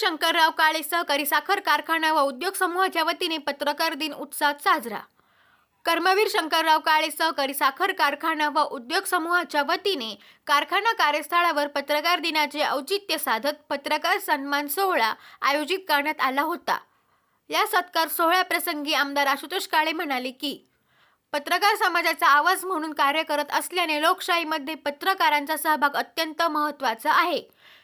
शंकरराव काळे सहकारी साखर कारखाना व उद्योग समूहाच्या वतीने पत्रकार दिन उत्साहात साजरा. कर्मवीर शंकरराव काळे सहकारी साखर कारखाना व उद्योग समूहाच्या वतीने कारखाना कार्यस्थळावर पत्रकार दिनाचे औचित्य साधत पत्रकार सन्मान सोहळा आयोजित करण्यात आला होता. या सत्कार सोहळ्याप्रसंगी आमदार आशुतोष काळे म्हणाले की पत्रकार समाजाचा आवाज म्हणून कार्य करत असल्याने लोकशाहीमध्ये पत्रकारांचा सहभाग अत्यंत महत्त्वाचा आहे.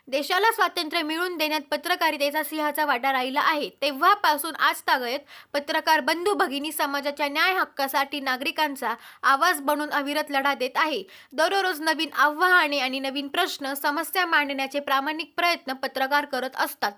देशाला स्वातंत्र्य मिळवून देण्यात पत्रकारितेचा सिंहाचा वाटा राहिला आहे. तेव्हापासून आज तागयत पत्रकार बंधू भगिनी समाजाच्या न्याय हक्कासाठी नागरिकांचा आवाज बनून अविरत लढा देत आहे. दररोज नवीन आव्हाने आणि नवीन प्रश्न समस्या मांडण्याचे प्रामाणिक प्रयत्न पत्रकार करत असतात.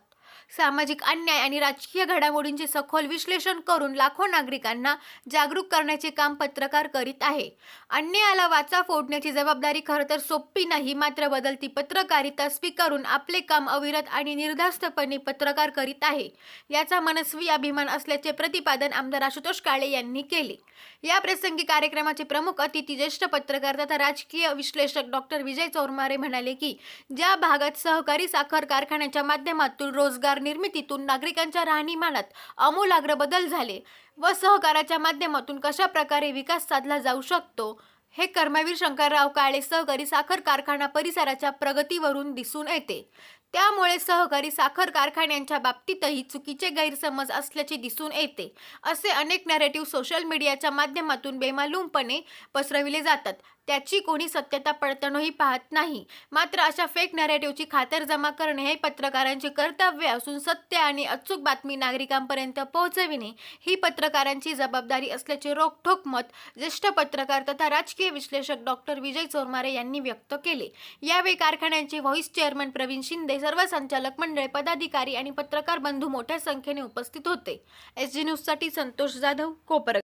सामाजिक अन्याय आणि राजकीय घडामोडींचे सखोल विश्लेषण करून लाखो नागरिकांना जागरूक करण्याचे काम पत्रकार करीत आहे. अन्यायाला वाचा फोडण्याची जबाबदारी खरं तर सोपी नाही मात्र बदलती पत्रकारिता स्वीकारून आपले काम अविरत आणि निर्धास्तपणे पत्रकार करीत आहे. याचा मनस्वी अभिमान असल्याचे प्रतिपादन आमदार आशुतोष काळे यांनी केले. या प्रसंगी कार्यक्रमाचे प्रमुख अतिथी ज्येष्ठ पत्रकार तथा राजकीय विश्लेषक डॉक्टर विजय चौरमारे म्हणाले की ज्या भागात सहकारी साखर कारखान्याच्या माध्यमातून रोजगार निर्मितीतून नागरिकांच्या राहणीमानात आमूलाग्र बदल झाले व सहकाराच्या माध्यमातून कशा प्रकारे विकास साधला जाऊ शकतो हे कर्मवीर शंकरराव काळे सहकारी साखर कारखाना परिसराच्या प्रगतीवरून दिसून येते. त्यामुळे सहकारी साखर कारखान्यांच्या बाबतीतही चुकीचे गैरसमज असल्याचे दिसून येते असे अनेक नॅरेटिव्ह सोशल मीडियाच्या माध्यमातून बेमालूमपणे पसरविले जातात. त्याची कोणी सत्यता पडताळूनही पाहत नाही. मात्र अशा फेक नॅरेटिव्हची खातरजमा करणे हे पत्रकारांचे कर्तव्य असून सत्य आणि अचूक बातमी नागरिकांपर्यंत पोहोचविणे ही पत्रकारांची जबाबदारी असल्याचे रोखठोक मत ज्येष्ठ पत्रकार तथा राजकीय विश्लेषक डॉक्टर विजय चोरमारे यांनी व्यक्त केले. यावेळी कारखान्याचे व्हॉइस चेअरमन प्रवीण शिंदे सर्व संचालक मंडळ पदाधिकारी आणि पत्रकार बंधू मोठ्या संख्येने उपस्थित होते. एस जी न्यूजसाठी संतोष जाधव कोपर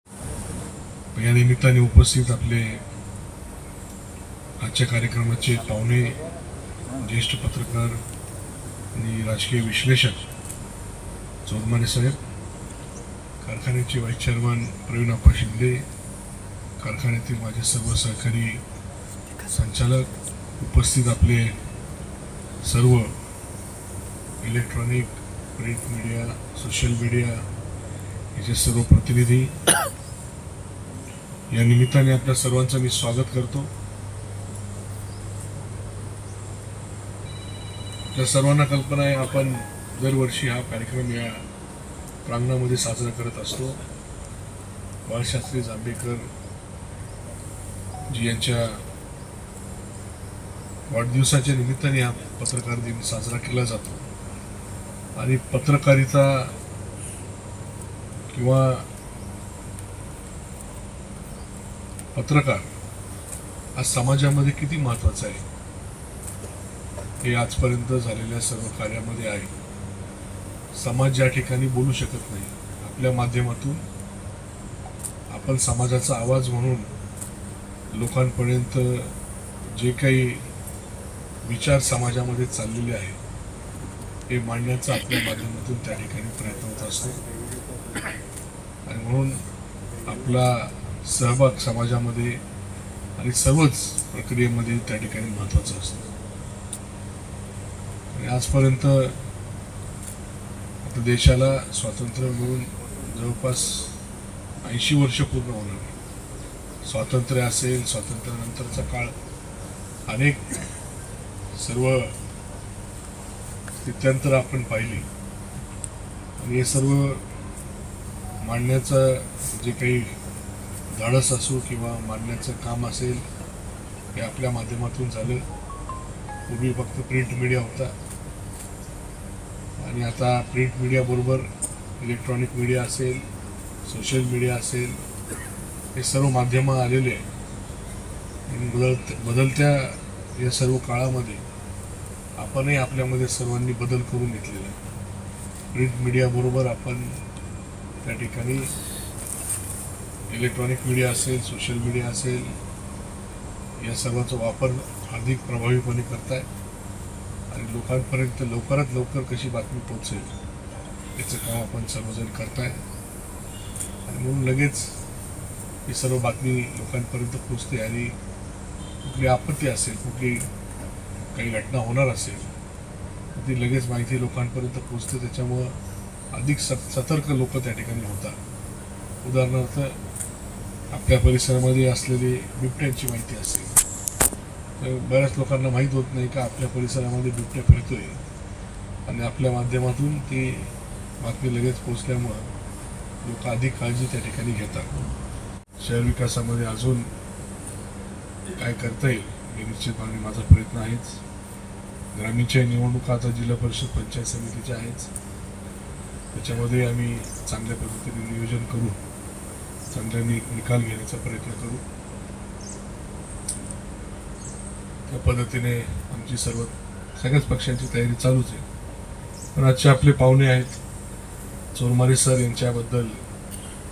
या निमित्ताने उपस्थित आपले आजच्या कार्यक्रमाचे पाहुणे ज्येष्ठ पत्रकार आणि राजकीय विश्लेषक चौधमाने साहेब कारखान्याचे व्हाईस चेअरमन प्रवीण अप्पा शिंदे कारखान्यातील माझे सर्व सहकारी संचालक उपस्थित आपले सर्व electronic print media social media याचे सर्व प्रतिनिधी. या निमित्ताने आपल्या सर्वांचं मी स्वागत करतो. तर सर्वांना कल्पना आहे आपण दरवर्षी हा कार्यक्रम या प्रांगणामध्ये साजरा करत असतो. बाळशास्त्री जांभेकर जी यांच्या वाढदिवसाच्या निमित्ताने हा पत्रकार दिन साजरा केला जातो. आणि पत्रकारिता किंवा पत्रकार हा समाजामध्ये किती महत्त्वाचा आहे? हे आजपर्यंत झालेल्या सर्व कार्यामध्ये आहे. समाज ज्या ठिकाणी बोलू शकत नाही. आपल्या माध्यमातून आपण समाजाचा आवाज म्हणून लोकांपर्यंत जे काही विचार समाजामध्ये चाललेले आहे हे मांडण्याचा आपल्या माध्यमातून त्या ठिकाणी प्रयत्न होत असतो. आणि म्हणून आपला सहभाग समाजामध्ये आणि सर्वच प्रक्रियेमध्ये त्या ठिकाणी महत्त्वाचा असतो. आणि आजपर्यंत आता देशाला स्वातंत्र्य मिळून जवळपास ऐंशी वर्ष पूर्ण होणार स्वातंत्र्य असेल स्वातंत्र्यानंतरचा काळ अनेक सर्व स्थित्यंतर आपण पाहिली. आणि हे सर्व मांडण्याचं जे काही धाडस असो किंवा मांडण्याचं काम असेल हे आपल्या माध्यमातून झालं. पूर्वी फक्त प्रिंट मीडिया होता. आणि आता प्रिंट मीडियाबरोबर इलेक्ट्रॉनिक मीडिया असेल सोशल मीडिया असेल हे सर्व माध्यमं आलेले आहे बदलत बदलत्या या सर्व काळामध्ये आपणही आपल्यामध्ये सर्वांनी बदल करून घेतलेला आहे. प्रिंट मीडियाबरोबर आपण त्या ठिकाणी इलेक्ट्रॉनिक मीडिया असेल सोशल मीडिया असेल या सर्वांचा वापर अधिक प्रभावीपणे करताय. आणि लोकांपर्यंत लवकरात लवकर कशी बातमी पोहोचेल याचं काम आपण सर्वजण करताय आणि म्हणून लगेच ही सर्व बातमी लोकांपर्यंत पोचते आणि कुठली आपत्ती असेल कुठली काही घटना होणार असेल ती लगेच माहिती लोकांपर्यंत पोचते त्याच्यामुळं अधिक सत सतर्क लोक त्या ठिकाणी होतात. उदाहरणार्थ आपल्या परिसरामध्ये असलेली बिबट्यांची माहिती असेल बऱ्याच लोकांना माहीत होत नाही का आपल्या परिसरामध्ये बिबट्या फिरतोय. आणि आपल्या माध्यमातून ती बातमी लगेच पोचल्यामुळं लोक अधिक काळजी त्या ठिकाणी घेतात. शहर विकासामध्ये अजून काय करता येईल हे निश्चितपणे माझा प्रयत्न आहेच. ग्रामीणच्या निवडणुका आता जिल्हा परिषद पंचायत समितीच्या आहेच त्याच्यामध्ये आम्ही चांगल्या पद्धतीने नियोजन करू चांगल्यानी निकाल घेण्याचा प्रयत्न करू. त्या पद्धतीने आमची सर्व सगळ्याच पक्षांची तयारी चालूच आहे. पण आजचे आपले पाहुणे आहेत चोरमारे सर यांच्याबद्दल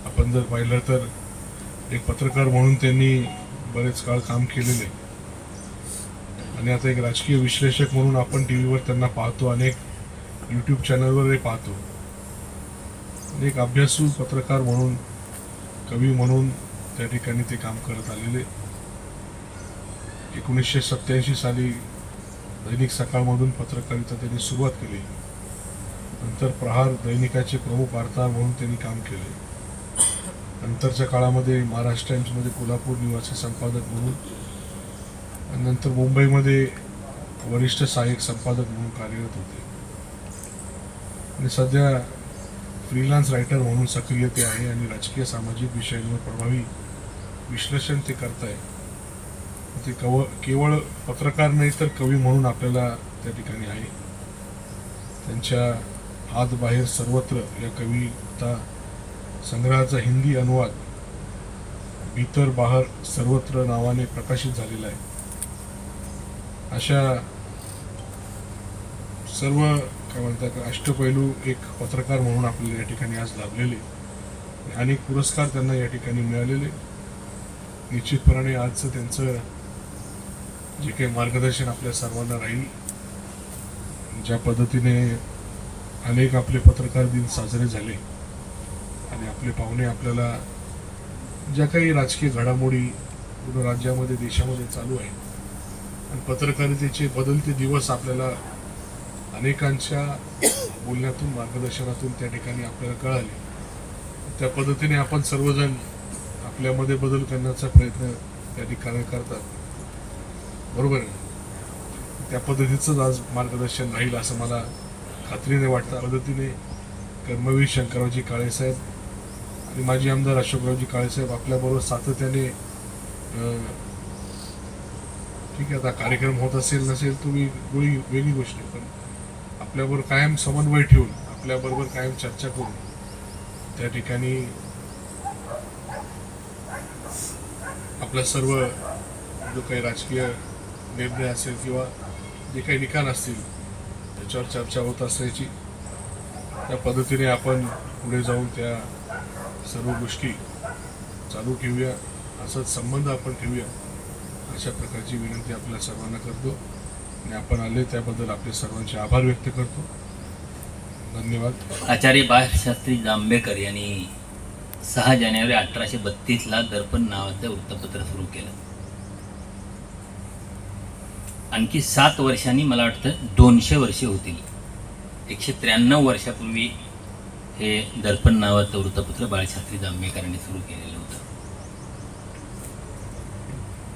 आपण जर पाहिलं तर एक पत्रकार म्हणून त्यांनी बरेच काळ काम केलेले. आणि आता एक राजकीय विश्लेषक म्हणून आपण टी व्हीवर त्यांना पाहतो अनेक यूट्यूब चॅनलवरही पाहतो. आणि एक अभ्यासू पत्रकार म्हणून कवी म्हणून त्या ठिकाणी ते काम करत आलेले. एकोणीसशे सत्त्याऐंशी साली दैनिक सकाळमधून पत्रकारिता त्यांनी सुरुवात केली. नंतर प्रहार दैनिकाचे प्रमुख वार्ताहर म्हणून त्यांनी काम केले. नंतरच्या काळामध्ये महाराष्ट्र टाईम्समध्ये कोल्हापूर निवासी संपादक म्हणून आणि नंतर मुंबईमध्ये वरिष्ठ सहाय्यक संपादक म्हणून कार्यरत होते. आणि सध्या फ्रीलान्स रायटर म्हणून सक्रिय ते आहे आणि राजकीय सामाजिक विषयांवर प्रभावी विश्लेषण ते करत आहे ते कव केवळ पत्रकार नाही तर कवी म्हणून आपल्याला त्या ठिकाणी आहे. त्यांच्या आत बाहेर सर्वत्र या कविता संग्रहाचा हिंदी अनुवाद भीतर बाहेर सर्वत्र नावाने प्रकाशित झालेला आहे. अशा सर्व काय म्हणतात अष्टपैलू एक पत्रकार म्हणून आपल्याला या ठिकाणी आज लाभलेले. अनेक पुरस्कार त्यांना या ठिकाणी मिळालेले. निश्चितपणाने आजचं त्यांचं जे काही मार्गदर्शन आपल्या सर्वांना राहील ज्या पद्धतीने अनेक आपले पत्रकार दिन साजरे झाले आणि आपले पाहुणे आपल्याला ज्या काही राजकीय घडामोडी पूर्ण राज्यामध्ये देशामध्ये चालू आहे आणि पत्रकारितेचे बदलते दिवस आपल्याला अनेकांच्या बोलण्यातून मार्गदर्शनातून त्या ठिकाणी आपल्याला कळाले. त्या पद्धतीने आपण सर्वजण आपल्यामध्ये बदल करण्याचा प्रयत्न त्या ठिकाणी करतात. बरोबर आहे. त्या पद्धतीचंच आज मार्गदर्शन राहील असं मला खात्रीने वाटतं. पद्धतीने कर्मवीर शंकररावजी काळेसाहेब आणि माजी आमदार अशोकरावजी काळेसाहेब आपल्याबरोबर सातत्याने ठीक आहे आता कार्यक्रम होत असेल नसेल तुम्ही वेगळी वेगळी गोष्ट पण आपल्याबरोबर कायम समन्वय ठेवून आपल्याबरोबर कायम चर्चा करून त्या ठिकाणी आपला सर्व जो काही राजकीय निर्णय असेल किंवा जे काही निकाल असतील त्याच्यावर चर्चा होत असल्याची त्या पद्धतीने आपण पुढे जाऊन त्या सर्व गोष्टी चालू ठेवूया. असाच संबंध आपण ठेवूया. अशा प्रकारची विनंती आपल्या सर्वांना करतो. आणि आपण आले त्याबद्दल आपले सर्वांचे आभार व्यक्त करतो. धन्यवाद. आचार्य बाळशास्त्री जांभेकर यांनी सहा जानेवारी अठराशे बत्तीसला दर्पण नावाचं वृत्तपत्र सुरू केलं. आणखी सात वर्षांनी मला वाटतं दोनशे वर्षे होतील. एकशे त्र्याण्णव वर्षापूर्वी हे दर्पण नावाचं वृत्तपत्र बाळशास्त्री जांभेकरांनी सुरू केलेलं होतं.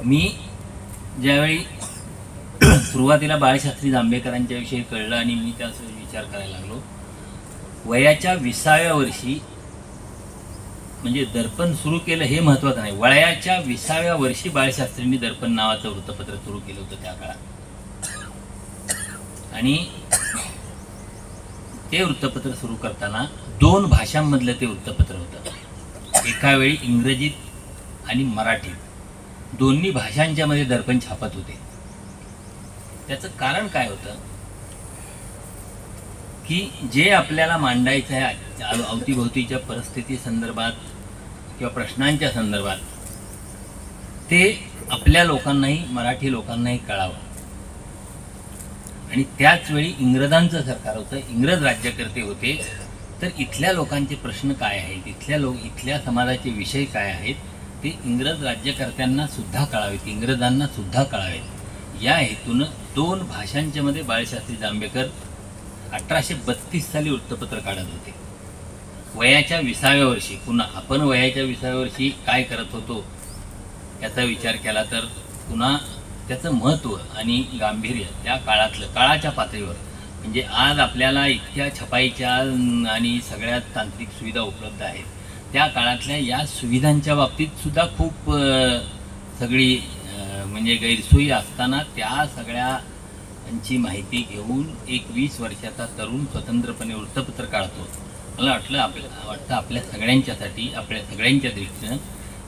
मी ज्यावेळी सुरुवातीला बाळशास्त्री जांभेकरांच्याविषयी कळलं आणि मी त्याचा विचार करायला लागलो वयाच्या विसाव्या वर्षी म्हणजे दर्पण सुरू केलं हे महत्वाचं नाही. वयाच्या विसाव्या वर्षी बाळशास्त्रींनी दर्पण नावाचं वृत्तपत्र सुरू केलं होतं त्या काळात. आणि ते वृत्तपत्र सुरू करताना दोन भाषांमधलं ते वृत्तपत्र होतं. एका वेळी इंग्रजीत आणि मराठीत. दोन्ही भाषांच्यामध्ये दर्पण छापत होते. त्याचं कारण काय होतं? की जे आपल्याला मांडायचं आहे अवतीभोवतीच्या परिस्थिती संदर्भात किंवा प्रश्नांच्या संदर्भात ते आपल्या लोकांनाही मराठी लोकांनाही कळावं. आणि त्याच वेळी इंग्रजांचं सरकार होतं इंग्रज राज्यकर्ते होते तर इथल्या लोकांचे प्रश्न काय आहेत? इथल्या लोक इथल्या समाजाचे विषय काय आहेत? ते इंग्रज राज्यकर्त्यांना सुद्धा कळावेत इंग्रजांना सुद्धा कळावेत. या हेतूनं दोन भाषांच्यामध्ये बाळशास्त्री जांभेकर अठराशे बत्तीस साली वृत्तपत्र काढत होते. वयाच्या विसाव्या वर्षी पुन्हा आपण वयाच्या विसाव्या वर्षी काय करत होतो याचा विचार केला तर पुन्हा त्याचं महत्त्व आणि गांभीर्य त्या काळातलं काळाच्या पातळीवर. म्हणजे आज आपल्याला इतक्या छपाईच्या आणि सगळ्या तांत्रिक सुविधा उपलब्ध आहेत. त्या काळातल्या या सुविधांच्या बाबतीत सुद्धा खूप सगळी म्हणजे गैरसोयी असताना त्या सगळ्यांची माहिती घेऊन एक वीस वर्षाचा तरुण स्वतंत्रपणे वृत्तपत्र काढतो. मला वाटलं आपल्या वाटतं आपल्या सगळ्यांच्यासाठी आपल्या सगळ्यांच्या दृष्टीनं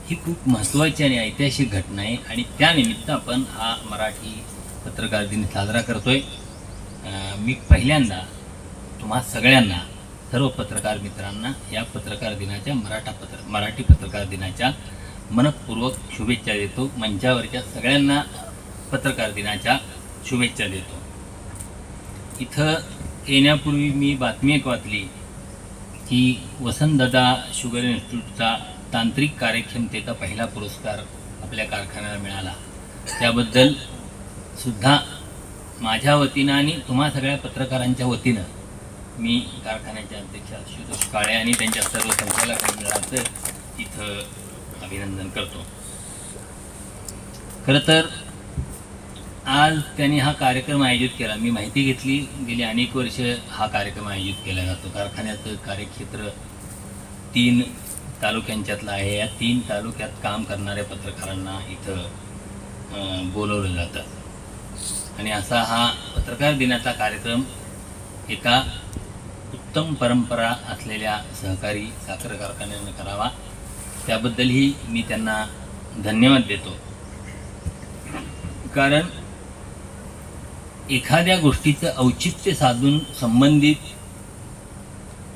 ही खूप महत्त्वाची आणि ऐतिहासिक घटना आहे. आणि त्यानिमित्त आपण हा मराठी पत्रकार दिन साजरा करतोय. मी पहिल्यांदा तुम्हा सगळ्यांना सर्व पत्रकार मित्रांना या पत्रकार दिनाच्या मराठा पत्र मराठी पत्रकार दिनाच्या मनपूर्वक शुभेच्छा देतो. मंचावरच्या सगळ्यांना पत्रकार दिनाच्या शुभेच्छा देतो. इथं येण्यापूर्वी मी बातमी एक वाचली. की वसंतदादा शुगर इन्स्टिट्यूटचा तांत्रिक कार्यक्षमतेचा पहिला पुरस्कार आपल्या कारखान्याला मिळाला. त्याबद्दल सुद्धा माझ्या वतीनं आणि तुम्हा सगळ्या पत्रकारांच्या वतीनं मी कारखान्याचे अध्यक्ष आशुतोष काळे आणि त्यांच्या सर्व संचालक मंडळाचं इथं अभिनंदन करतो. खरं तर आज त्यांनी हा कार्यक्रम आयोजित केला. मी माहिती घेतली. गेली अनेक वर्ष हा कार्यक्रम आयोजित केला जातो. कारखान्याचं कार्यक्षेत्र तीन तालुक्यांच्यातलं आहे. या तीन तालुक्यात काम करणाऱ्या पत्रकारांना इथं बोलवलं जातं. आणि असा हा पत्रकार दिनाचा कार्यक्रम एका उत्तम परंपरा असलेल्या सहकारी साखर कारखान्यानं करावा. त्याबद्दलही मी त्यांना धन्यवाद देतो. कारण एखाद्या गोष्टीचं औचित्य साधून संबंधित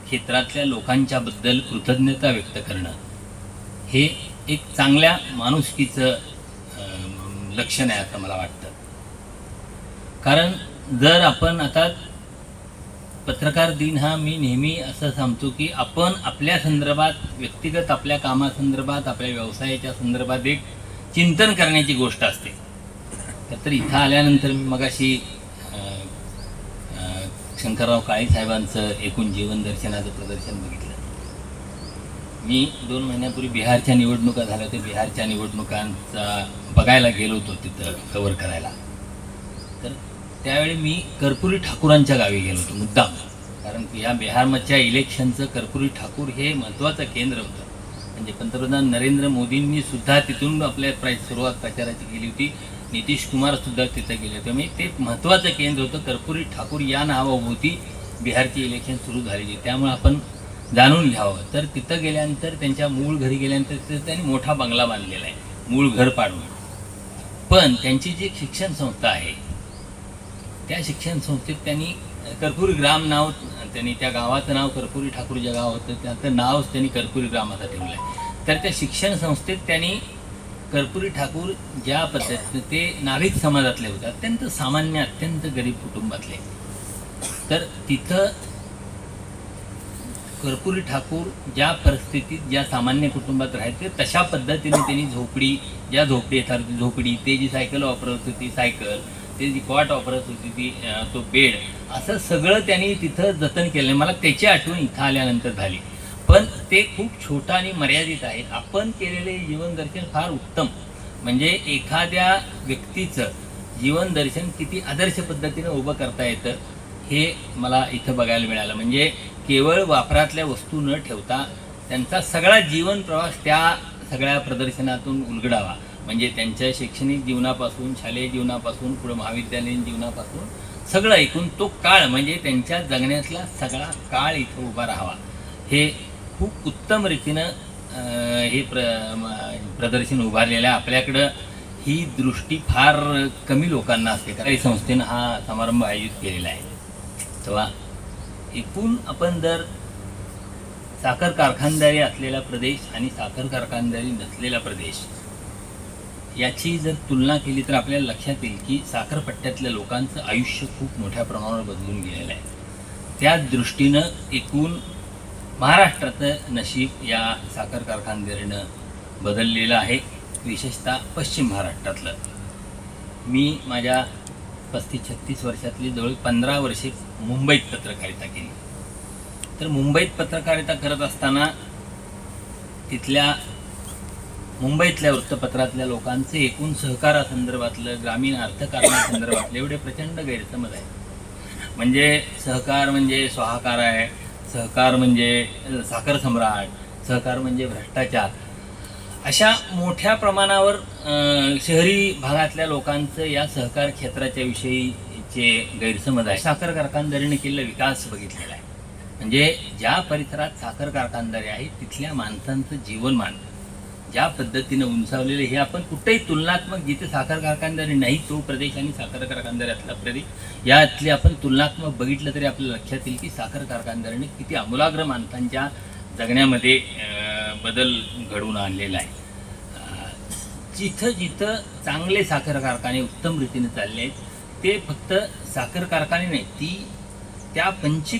क्षेत्रातल्या लोकांच्या बद्दल कृतज्ञता व्यक्त करणं हे एक चांगल्या माणुसकीचं लक्षण आहे असं मला वाटतं. कारण जर आपण आता पत्रकार दिन हा मी नेहमी असं सांगतो की आपण आपल्या संदर्भात व्यक्तिगत आपल्या कामासंदर्भात आपल्या व्यवसायाच्या संदर्भात एक चिंतन करण्याची गोष्ट असते. तर इथं आल्यानंतर मी मगाशी शंकरराव काळे साहेबांचं एकूण जीवन दर्शनाचं प्रदर्शन बघितलं. मी दोन महिन्यापूर्वी बिहारच्या निवडणुका झाल्या होत्या. बिहारच्या निवडणुकांचा बघायला गेलो होतो तिथं कवर करायला. तर त्यावेळी मी कर्पुरी ठाकूरांच्या गावी गेलो होतो मुद्दाम. कारण की या बिहारमधच्या इलेक्शनचं कर्पुरी ठाकूर हे महत्त्वाचं केंद्र होतं. म्हणजे पंतप्रधान नरेंद्र मोदींनी सुद्धा तिथून आपल्या प्राय सुरुवात प्रचाराची केली होती. नितीश कुमार सुद्धा तिथं गेले होते. म्हणजे ते महत्त्वाचं केंद्र होतं. कर्पुरी ठाकूर या नावाभोवती बिहारची इलेक्शन सुरू झालेली. त्यामुळे आपण जाणून घ्यावं. तर तिथं गेल्यानंतर त्यांच्या मूळ घरी गेल्यानंतर तिथं त्यांनी मोठा बंगला बांधलेला आहे. मूळ घर पाडून. पण त्यांची जी शिक्षण संस्था आहे त्या शिक्षण संस्थेत त्यांनी कर्पुरी ग्राम नाव त्यांनी त्या गावाचं नाव कर्पुरी ठाकूर जे गाव होतं त्याचं नावच त्यांनी कर्पुरी ग्राम आता ठेवलं आहे. तर त्या शिक्षण संस्थेत त्यांनी कर्पुरी ठाकूर ज्या पद्धतीने ते नागरिक समाजातले होते अत्यंत सामान्य अत्यंत गरीब कुटुंबातले. तर तिथं कर्पुरी ठाकूर ज्या परिस्थितीत ज्या सामान्य कुटुंबात राहायचे तशा पद्धतीने त्यांनी झोपडी ज्या झोपडी येतात झोपडी ते जी सायकल वापरत होती सायकल ते जी कॉट वापरत होती ती तो बेड असं सगळं त्यांनी तिथं जतन केलं. मला त्याची आठवण इथं आल्यानंतर झाली. पण ते खूप छोटं आणि मर्यादित आहे आपण केलेले जीवन दर्शन फार उत्तम. म्हणजे एखाद्या व्यक्तीचं जीवन दर्शन किती आदर्श पद्धतीनं उभं करता येतं हे मला इथं बघायला मिळालं. म्हणजे केवळ वापरातल्या वस्तू न ठेवता त्यांचा सगळा जीवन प्रवास त्या सगळ्या प्रदर्शनातून उलगडावा. म्हणजे त्यांच्या शैक्षणिक जीवनापासून शालेय जीवनापासून पुढे महाविद्यालयीन जीवनापासून सगळं ऐकून तो काळ म्हणजे त्यांच्या जगण्यातला सगळा काळ इथं उभा राहावा. हे खूप उत्तम रीतीनं हे प्र प्रदर्शन उभारलेलं आहे. आपल्याकडं ही दृष्टी फार कमी लोकांना असते. कारण संस्थेनं हा समारंभ आयोजित केलेला आहे. तेव्हा एकूण आपण जर साखर कारखानदारी असलेला प्रदेश आणि साखर कारखानदारी नसलेला प्रदेश याची जर तुलना केली तर आपल्याला लक्षात येईल की साखरपट्ट्यातल्या लोकांचं आयुष्य खूप मोठ्या प्रमाणावर बदलून गेलेलं आहे. त्या दृष्टीनं एकूण महाराष्ट्राचं नशीब या साखर कारखानदारीनं बदललेलं आहे विशेषतः पश्चिम महाराष्ट्रातलं. मी माझ्या पस्तीस छत्तीस वर्षातली जवळ पंधरा वर्षे मुंबईत पत्रकारिता केली. तर मुंबईत पत्रकारिता करत असताना तिथल्या मुंबईतल्या वृत्तपत्रातल्या लोकांचे एकूण सहकारासंदर्भातलं ग्रामीण अर्थकारणासंदर्भातलं एवढे प्रचंड गैरसमज आहे म्हणजे सहकार म्हणजे स्वाहाकार आहे सहकार म्हणजे साखर सम्राट सहकार म्हणजे भ्रष्टाचार. अशा मोठ्या प्रमाणावर शहरी भागातल्या लोकांचं या सहकार क्षेत्राच्या विषयीचे गैरसमज आहे साखर कारखानदारीने केलेला विकास बघितलेला आहे. म्हणजे ज्या परिसरात साखर कारखानदारी आहे तिथल्या माणसांचं जीवनमान ज्या पद्धतीनं उंचावलेलं हे आपण कुठेही तुलनात्मक जिथे साखर कारखानदारी नाही तो प्रदेश आणि साखर कारखानदारीतला प्रदेश यातले आपण तुलनात्मक बघितलं तरी आपल्या लक्षात येईल की साखर कारखानदारीने किती आमूलाग्र माणसांच्या जगण्यामध्ये बदल घडवून आणलेला आहे. जिथं जिथं चांगले साखर कारखाने उत्तम रीतीने चालले आहेत ते फक्त साखर कारखाने नाही ती त्या पंचित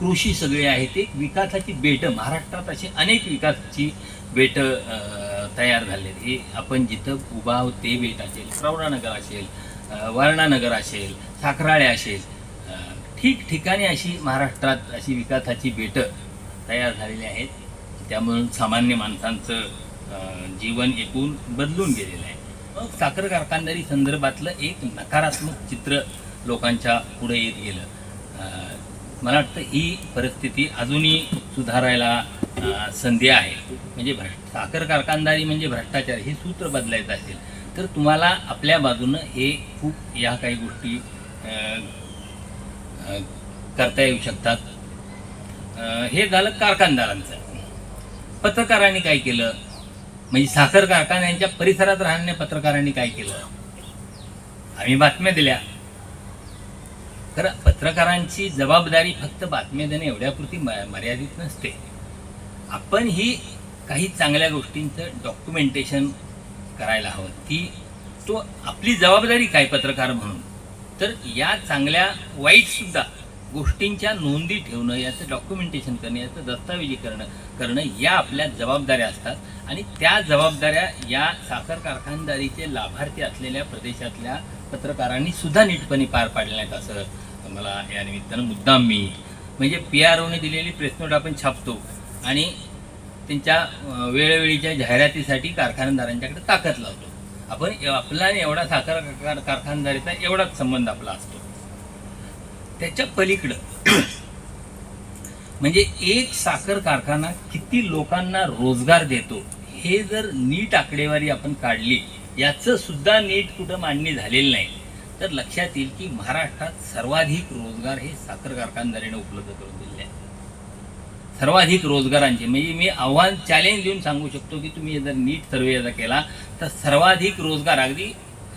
कृषी सगळे आहेत एक विकासाची बेटं महाराष्ट्रात अशी अनेक विकासाची बेटं तयार झालेत हे आपण जिथं उभा आहोत ते बेट असेल प्रवरानगर असेल वर्णानगर वारणानगर असेल साखराळे असेल ठिकठिकाणी अशी महाराष्ट्रात अशी विकासाची बेटं तयार झालेली आहेत. त्यामुळे सामान्य माणसांचं जीवन एकूण बदलून गेलेलं आहे. मग साखर कारखानदारी संदर्भातलं एक नकारात्मक चित्र लोकांच्या पुढे येत गेलं. मला वाटतं ही परिस्थिती अजूनही सुधारायला संधी आहे. म्हणजे भ्रष्ट साखर कारखानदारी म्हणजे भ्रष्टाचार हे सूत्र बदलायचं असेल तर तुम्हाला आपल्या बाजूनं हे खूप या काही गोष्टी करता येऊ शकतात. हे झालं कारखानदारांचं. पत्रकारांनी काय केलं? म्हणजे साखर कारखान्यांच्या परिसरात राहणाऱ्या पत्रकारांनी काय केलं? आम्ही बातम्या दिल्या. तर पत्रकारांची जबाबदारी फक्त बातम्या देणे एवढ्यापुरती मर्यादित नसते. आपण ही काही चांगल्या गोष्टींचं डॉक्युमेंटेशन करायला हवं. ती तो आपली जबाबदारी काय पत्रकार म्हणून? तर या चांगल्या वाईटसुद्धा गोष्टींच्या नोंदी ठेवणं याचं डॉक्युमेंटेशन करणं याचं दस्तऐवजीकरण करणं या आपल्या जबाबदाऱ्या असतात. आणि त्या जबाबदाऱ्या या साखर कारखानदारीचे लाभार्थी असलेल्या प्रदेशातल्या पत्रकारांनी सुद्धा नीटपणे पार पाडल्या आहेत असं मला या निमित्तानं मुद्दाम मी. म्हणजे पी आर ओने दिलेली प्रेस नोट आपण छापतो आणि त्यांच्या वेळोवेळीच्या जाहिरातीसाठी कारखानदारांच्याकडे ताकद लावतो. आपण आपला आणि एवढा साखर कार- कारखानदारीचा एवढाच संबंध आपला असतो. त्याच्या पलीकडं म्हणजे एक साखर कारखाना किती लोकांना रोजगार देतो हे जर नीट आकडेवारी आपण काढली याचं सुद्धा नीट कुठं मांडणी झालेली नाही. तर लक्षात येईल की महाराष्ट्रात सर्वाधिक रोजगार हे साखर कारखानदारीने उपलब्ध करून दिलेले सर्वाधिक रोजगारांचे म्हणजे मी आव्हान चॅलेंज देऊन सांगू शकतो की तुम्ही जर नीट सर्वे जर केला तर सर्वाधिक रोजगार अगदी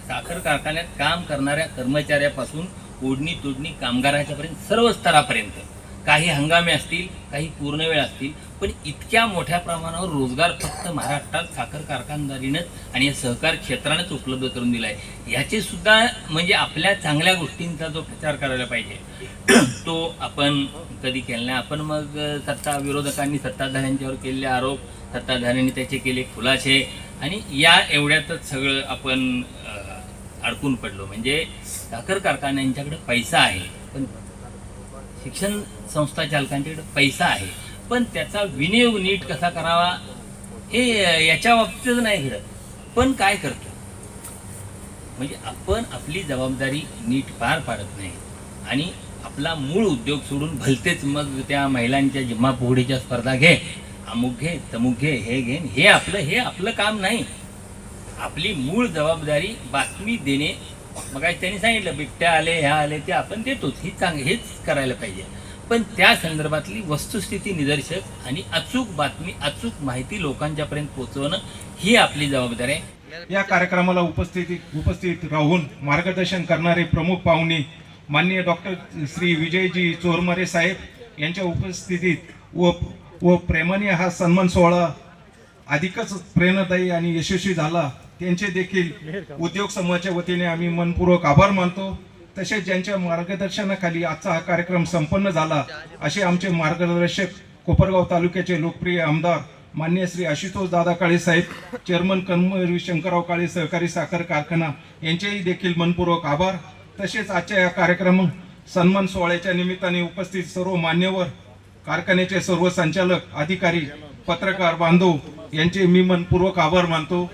साखर कारखान्यात काम करणाऱ्या कर्मचाऱ्यापासून ओढणी तोडणी कामगाराच्यापर्यंत सर्व स्तरापर्यंत. काही हंगामे असतील काही पूर्ण वेळ असतील पण इतक्या मोठ्या प्रमाणावर रोजगार फक्त महाराष्ट्रात साखर कारखानदारीनंच आणि या सहकार क्षेत्रानंच उपलब्ध करून दिला आहे ह्याचे सुद्धा म्हणजे आपल्या चांगल्या गोष्टींचा जो प्रचार करायला पाहिजे तो आपण कधी केला नाही. आपण मग सत्ता विरोधकांनी सत्ताधाऱ्यांच्यावर केलेले आरोप सत्ताधाऱ्यांनी त्याचे केले खुलासे आणि या एवढ्यातच सगळं आपण अडकून पडलो. म्हणजे साखर कारखान्यांच्याकडे पैसा आहे पण शिक्षण संस्था चालकांच्याकडे पैसा आहे. पण त्याचा विनियोग नीट कसा करावा हे याच्या बाबतीतच नाही घडत पण काय करतो? म्हणजे आपण आपली जबाबदारी नीट पार पाडत नाही. आणि आपला मूळ उद्योग सोडून भलतेच मग त्या महिलांच्या जिम्मा पोहडीच्या स्पर्धा घे अमुक घे तमुक घे हे घे हे आपलं हे आपलं काम नाही. आपली मूळ जबाबदारी बातमी देणे मग काय त्यांनी सांगितलं बिबट्या आले ह्या आले ते आपण देतोच. ही चांग हेच करायला पाहिजे. पण त्या संदर्भातली वस्तुस्थिती निदर्शक आणि अचूक बातमी अचूक माहिती लोकांच्यापर्यंत पोहोचवणं ही आपली जबाबदारी आहे. या कार्यक्रमाला उपस्थित उपस्थित राहून मार्गदर्शन करणारे प्रमुख पाहुणे माननीय डॉक्टर श्री विजयजी चोरमरे साहेब यांच्या उपस्थितीत व व प्रेमाने हा सन्मान सोहळा अधिकच प्रेरणादायी आणि यशस्वी झाला. त्यांचे देखील उद्योग समूहाच्या वतीने आम्ही मनपूर्वक आभार मानतो. तसेच ज्यांच्या मार्गदर्शनाखाली आजचा हा कार्यक्रम संपन्न झाला असे आमचे मार्गदर्शक कोपरगाव तालुक्याचे लोकप्रिय आमदार मान्य श्री आशुतोष दादा काळे साहेब चेअरमन कन्मवीर शंकरराव काळे सहकारी साखर कारखाना यांचेही देखील मनपूर्वक आभार. तसेच आजच्या या कार्यक्रम सन्मान सोहळ्याच्या निमित्ताने उपस्थित सर्व मान्यवर कारखान्याचे सर्व संचालक अधिकारी पत्रकार बांधव यांचे मी मनपूर्वक आभार मानतो.